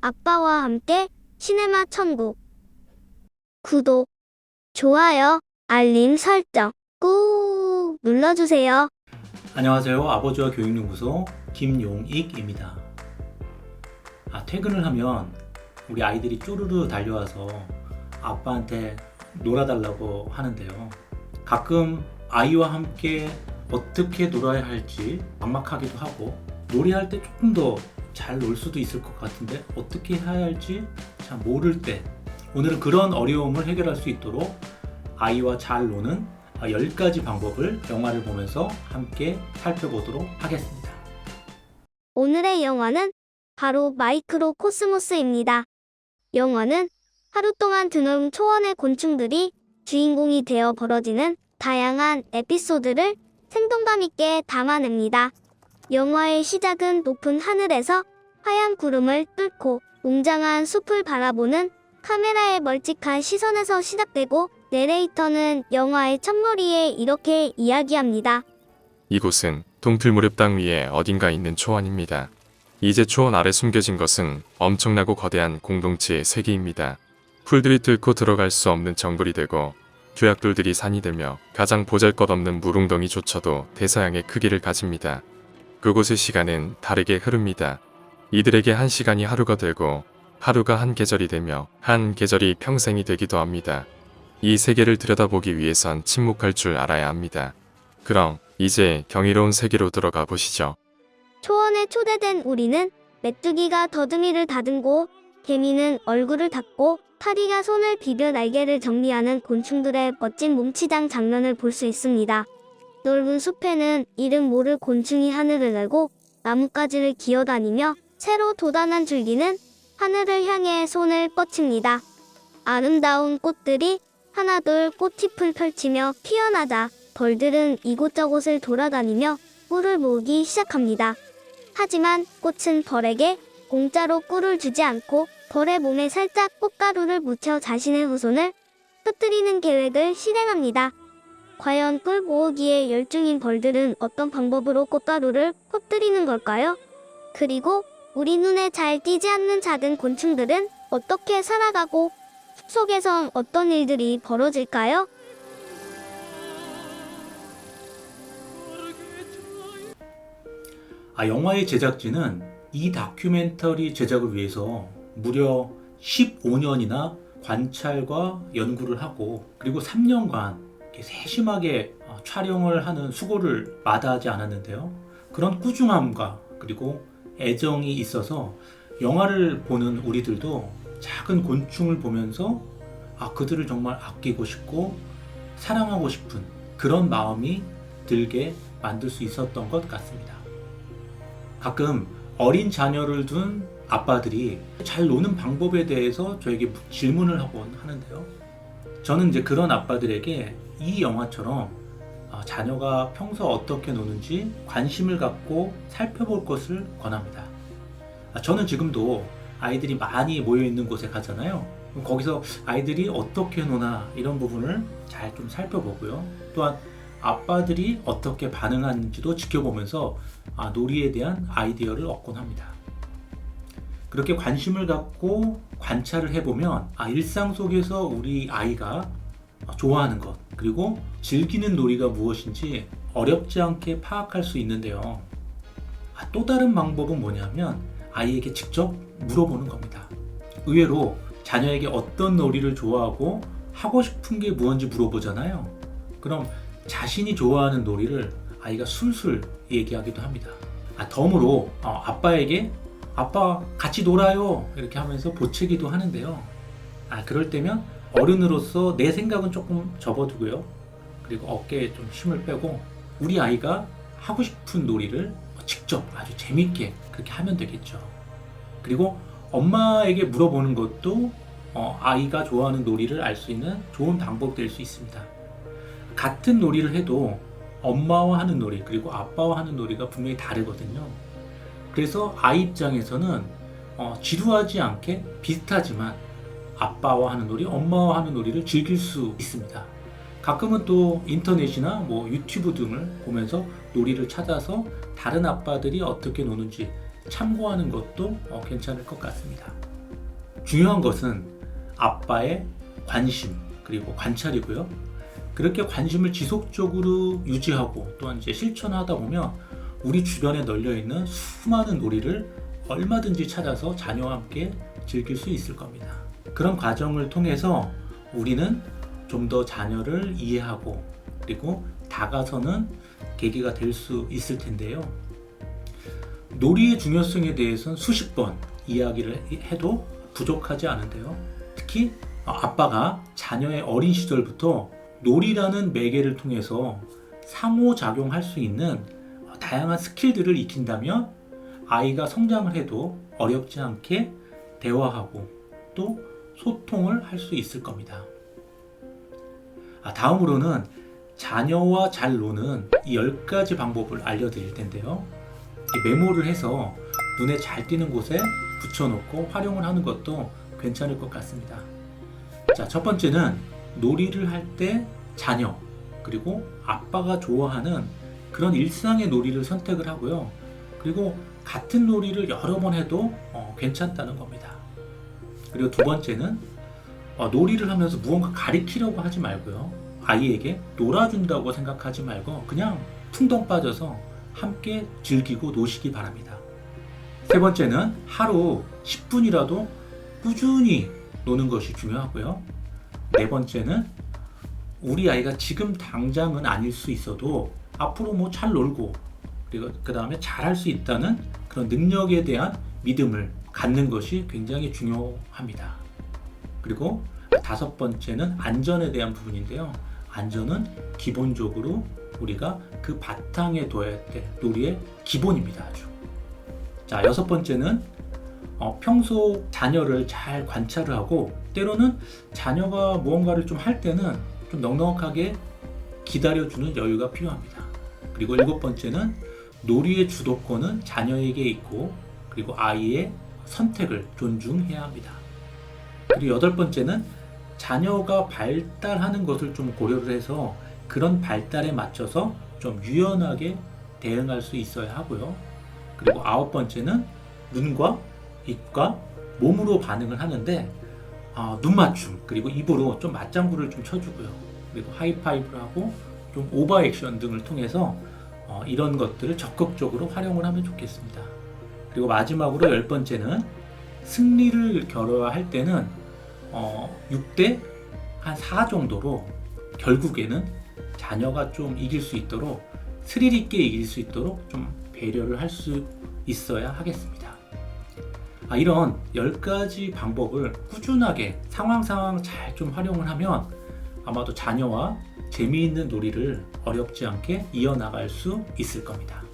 아빠와 함께 시네마 천국. 구독, 좋아요, 알림 설정 꾹 눌러주세요. 안녕하세요. 아버지와 교육연구소 김용익입니다. 아, 퇴근을 하면 우리 아이들이 쪼르르 달려와서 아빠한테 놀아달라고 하는데요. 가끔 아이와 함께 어떻게 놀아야 할지 막막하기도 하고 놀이할 때 조금 더 잘 놀 수도 있을 것 같은데 어떻게 해야 할지 잘 모를 때 오늘은 그런 어려움을 해결할 수 있도록 아이와 잘 노는 10가지 방법을 영화를 보면서 함께 살펴보도록 하겠습니다. 오늘의 영화는 바로 마이크로 코스모스입니다. 영화는 하루 동안 드넓은 초원의 곤충들이 주인공이 되어 벌어지는 다양한 에피소드를 생동감 있게 담아냅니다. 영화의 시작은 높은 하늘에서 하얀 구름을 뚫고 웅장한 숲을 바라보는 카메라의 멀찍한 시선에서 시작되고 내레이터는 영화의 첫머리에 이렇게 이야기합니다. 이곳은 동틀무렵 땅 위에 어딘가 있는 초원입니다. 이제 초원 아래 숨겨진 것은 엄청나고 거대한 공동체의 세계입니다. 풀들이 뚫고 들어갈 수 없는 정글이 되고 규약돌들이 산이 되며 가장 보잘것없는 무릉덩이조차도 대서양의 크기를 가집니다. 그곳의 시간은 다르게 흐릅니다. 이들에게 한 시간이 하루가 되고 하루가 한 계절이 되며 한 계절이 평생이 되기도 합니다. 이 세계를 들여다보기 위해선 침묵할 줄 알아야 합니다. 그럼 이제 경이로운 세계로 들어가 보시죠. 초원에 초대된 우리는 메뚜기가 더듬이를 다듬고 개미는 얼굴을 닦고 파리가 손을 비벼 날개를 정리하는 곤충들의 멋진 몸치장 장면을 볼 수 있습니다. 넓은 숲에는 이름 모를 곤충이 하늘을 날고 나뭇가지를 기어다니며 새로 돋아난 줄기는 하늘을 향해 손을 뻗칩니다. 아름다운 꽃들이 하나둘 꽃잎을 펼치며 피어나자 벌들은 이곳저곳을 돌아다니며 꿀을 모으기 시작합니다. 하지만 꽃은 벌에게 공짜로 꿀을 주지 않고 벌의 몸에 살짝 꽃가루를 묻혀 자신의 후손을 흩뜨리는 계획을 실행합니다. 과연 꿀 모으기에 열중인 벌들은 어떤 방법으로 꽃가루를 흩뜨리는 걸까요? 그리고 우리 눈에 잘 띄지 않는 작은 곤충들은 어떻게 살아가고 숲속에선 어떤 일들이 벌어질까요? 아, 영화의 제작진은 이 다큐멘터리 제작을 위해서 무려 15년이나 관찰과 연구를 하고 그리고 3년간 이렇게 세심하게 어, 촬영을 하는 수고를 마다하지 않았는데요. 그런 꾸준함과 그리고 애정이 있어서 영화를 보는 우리들도 작은 곤충을 보면서 아, 그들을 정말 아끼고 싶고 사랑하고 싶은 그런 마음이 들게 만들 수 있었던 것 같습니다. 가끔 어린 자녀를 둔 아빠들이 잘 노는 방법에 대해서 저에게 질문을 하곤 하는데요. 저는 이제 그런 아빠들에게 이 영화처럼 어, 자녀가 평소 어떻게 노는지 관심을 갖고 살펴볼 것을 권합니다. 아, 저는 지금도 아이들이 많이 모여 있는 곳에 가잖아요. 거기서 아이들이 어떻게 노나 이런 부분을 잘 좀 살펴보고요. 또한 아빠들이 어떻게 반응하는지도 지켜보면서 아, 놀이에 대한 아이디어를 얻곤 합니다. 그렇게 관심을 갖고 관찰을 해보면 아, 일상 속에서 우리 아이가 좋아하는 것 그리고 즐기는 놀이가 무엇인지 어렵지 않게 파악할 수 있는데요. 아, 또 다른 방법은 뭐냐면 아이에게 직접 물어보는 겁니다. 의외로 자녀에게 어떤 놀이를 좋아하고 하고 싶은 게 무엇인지 물어보잖아요. 그럼 자신이 좋아하는 놀이를 아이가 술술 얘기하기도 합니다. 아, 덤으로 어, 아빠에게 아빠 같이 놀아요 이렇게 하면서 보채기도 하는데요. 아, 그럴 때면 어른으로서 내 생각은 조금 접어두고요. 그리고 어깨에 좀 힘을 빼고 우리 아이가 하고 싶은 놀이를 직접 아주 재밌게 그렇게 하면 되겠죠. 그리고 엄마에게 물어보는 것도 어, 아이가 좋아하는 놀이를 알 수 있는 좋은 방법 될 수 있습니다. 같은 놀이를 해도 엄마와 하는 놀이 그리고 아빠와 하는 놀이가 분명히 다르거든요. 그래서 아이 입장에서는 어, 지루하지 않게 비슷하지만 아빠와 하는 놀이, 엄마와 하는 놀이를 즐길 수 있습니다. 가끔은 또 인터넷이나 뭐 유튜브 등을 보면서 놀이를 찾아서 다른 아빠들이 어떻게 노는지 참고하는 것도 어, 괜찮을 것 같습니다. 중요한 것은 아빠의 관심 그리고 관찰이고요. 그렇게 관심을 지속적으로 유지하고 또한 이제 실천하다 보면 우리 주변에 널려 있는 수많은 놀이를 얼마든지 찾아서 자녀와 함께 즐길 수 있을 겁니다. 그런 과정을 통해서 우리는 좀 더 자녀를 이해하고 그리고 다가서는 계기가 될 수 있을 텐데요. 놀이의 중요성에 대해서는 수십 번 이야기를 해도 부족하지 않은데요. 특히 아빠가 자녀의 어린 시절부터 놀이라는 매개를 통해서 상호작용할 수 있는 다양한 스킬들을 익힌다면 아이가 성장을 해도 어렵지 않게 대화하고 또 소통을 할 수 있을 겁니다. 아, 다음으로는 자녀와 잘 노는 이 10가지 방법을 알려드릴 텐데요. 메모를 해서 눈에 잘 띄는 곳에 붙여놓고 활용을 하는 것도 괜찮을 것 같습니다. 자, 첫 번째는 놀이를 할 때 자녀, 그리고 아빠가 좋아하는 그런 일상의 놀이를 선택을 하고요. 그리고 같은 놀이를 여러 번 해도 어, 괜찮다는 겁니다. 그리고 두 번째는 어, 놀이를 하면서 무언가 가리키려고 하지 말고요. 아이에게 놀아준다고 생각하지 말고 그냥 풍덩 빠져서 함께 즐기고 노시기 바랍니다. 세 번째는 하루 10분이라도 꾸준히 노는 것이 중요하고요. 네 번째는 우리 아이가 지금 당장은 아닐 수 있어도 앞으로 뭐 잘 놀고 그리고 그 다음에 잘할 수 있다는 그런 능력에 대한 믿음을 갖는 것이 굉장히 중요합니다. 그리고 다섯 번째는 안전에 대한 부분인데요. 안전은 기본적으로 우리가 그 바탕에 둬야 될 놀이의 기본입니다. 아주. 자, 여섯 번째는 어, 평소 자녀를 잘 관찰을 하고 때로는 자녀가 무언가를 좀 할 때는 좀 넉넉하게 기다려주는 여유가 필요합니다. 그리고 일곱 번째는 놀이의 주도권은 자녀에게 있고 그리고 아이의 선택을 존중해야 합니다. 그리고 여덟 번째는 자녀가 발달하는 것을 좀 고려를 해서 그런 발달에 맞춰서 좀 유연하게 대응할 수 있어야 하고요. 그리고 아홉 번째는 눈과 입과 몸으로 반응을 하는데 아, 눈 맞춤 그리고 입으로 좀 맞장구를 좀 쳐주고요. 그리고 하이파이브를 하고 좀 오버 액션 등을 통해서 어, 이런 것들을 적극적으로 활용을 하면 좋겠습니다. 그리고 마지막으로 열 번째는 승리를 겨뤄할 때는 어, 6대 한 4 정도로 결국에는 자녀가 좀 이길 수 있도록 스릴 있게 이길 수 있도록 좀 배려를 할 수 있어야 하겠습니다. 아, 이런 10가지 방법을 꾸준하게 상황 상황 잘 좀 활용을 하면 아마도 자녀와 재미있는 놀이를 어렵지 않게 이어나갈 수 있을 겁니다.